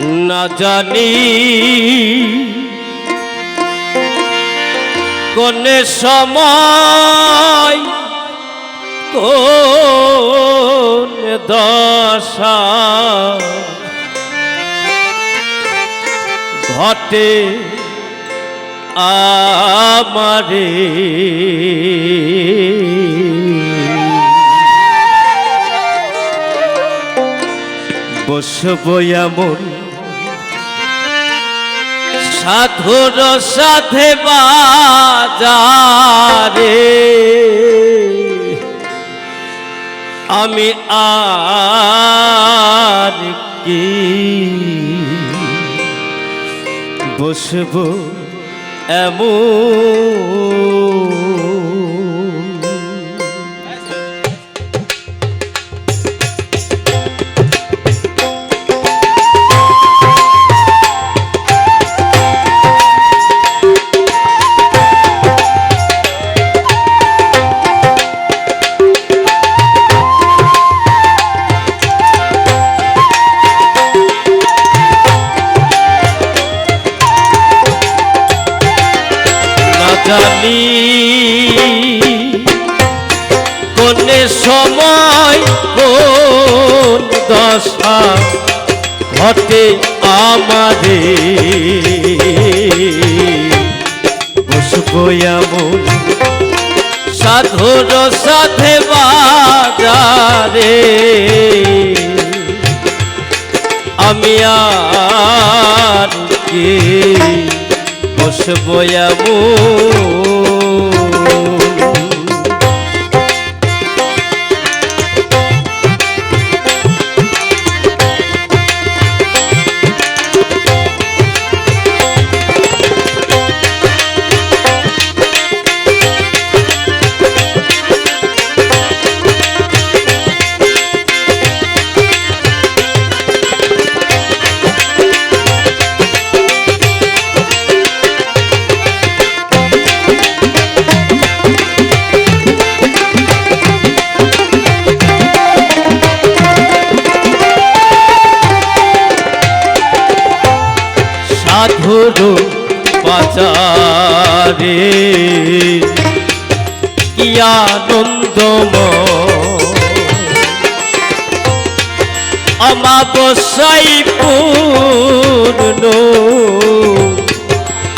না জানি কোন সময় কোন দশা। ঘটে আমারে। বসবো এমন সাধুর সাথে বাজারে। আমি আর কি বসবো এমন দশা ঘটে আমারে বসবো এমন সাধুর সাথে বাজারে। আমি আর কি বসবো এমন? সাধুর বাজারে কি আনন্দময় অমাবস্যাই পূর্ণ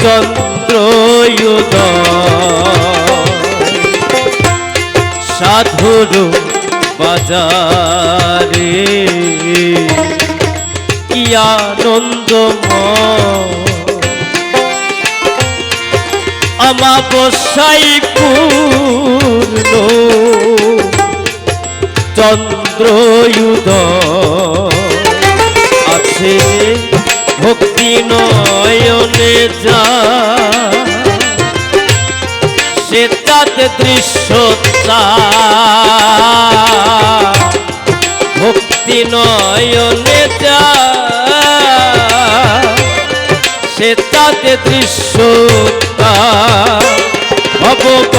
চন্দ্রয়োদয়। সাধুর বাজারে কি আনন্দময় অমাবস্যাই পূর্ণ চন্দ্রয়ুদ আছে ভক্তি নয়নে যা সে তাতে দৃশ্য ভক্তি নয়নে যা সে তাতে দৃশ্য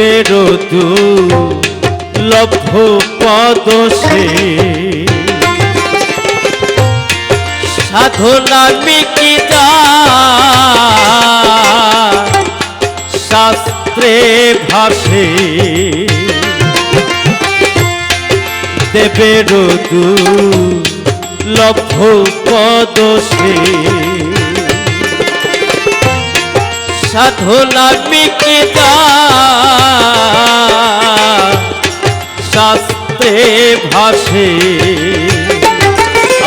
দেবের দু লভ্য পদ সে। সাধনা মিকিতা শাস্ত্রে ভাসে। দেবের দু লভ্য পদসে সাধনা বিকিতা শাস্ত্রে ভাসে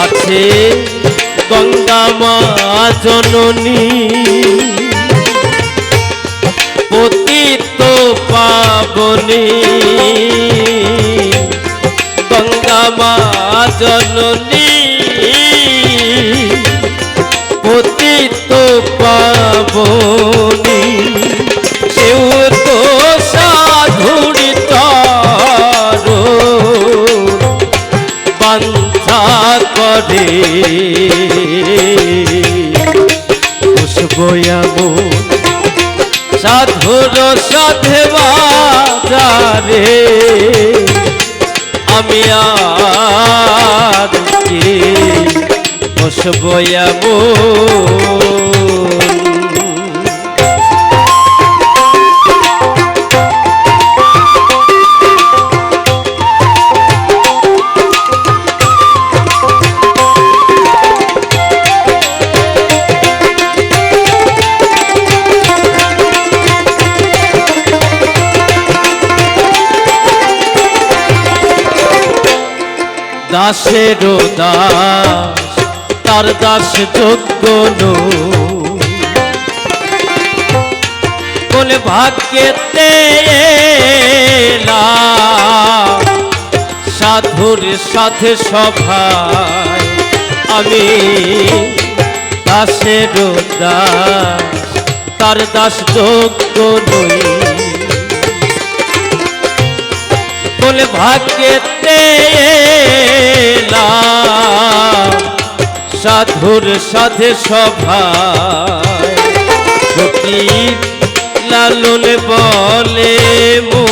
আছে গঙ্গা মা জননী। পতিত পাবনী গঙ্গা মা জননী। পুষ্পয়ামো সাধুর সাধে বাজারে আমি আর কি? দাসেরও দাস, তার দাস যোগ্য বলে ভাগ্যেতে সাধুর সাথে সভায় আমি দাসেরও দাস, তার দাস যোগ্য নই। বলে ভাগ্যেতে এলাম সাধুর সাথে সভায়। ফকির লালন বলে মো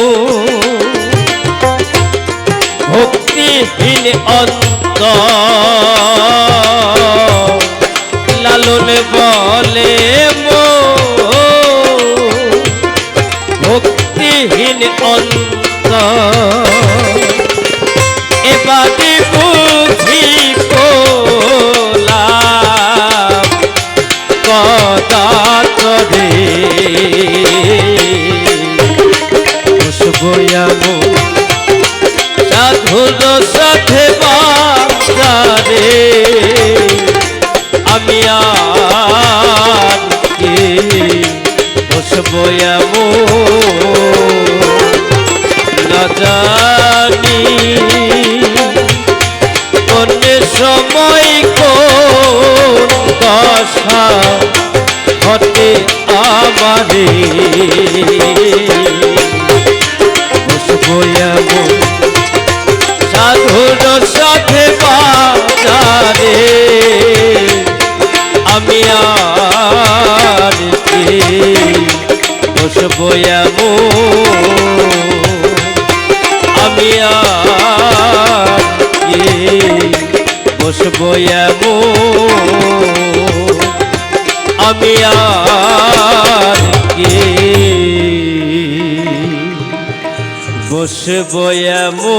ভক্তিহীন অন্ত লালন বলে মো ভক্তিহীন অন্ত সাধুর সাথে বাজারে আমি আর কে বসবয়ামো না জানি কোন সময় কোন দশা ঘটে আমারে। বসবয়ামো আমি আর কে বসবয়ামো আমি আর কে বসবয়ামো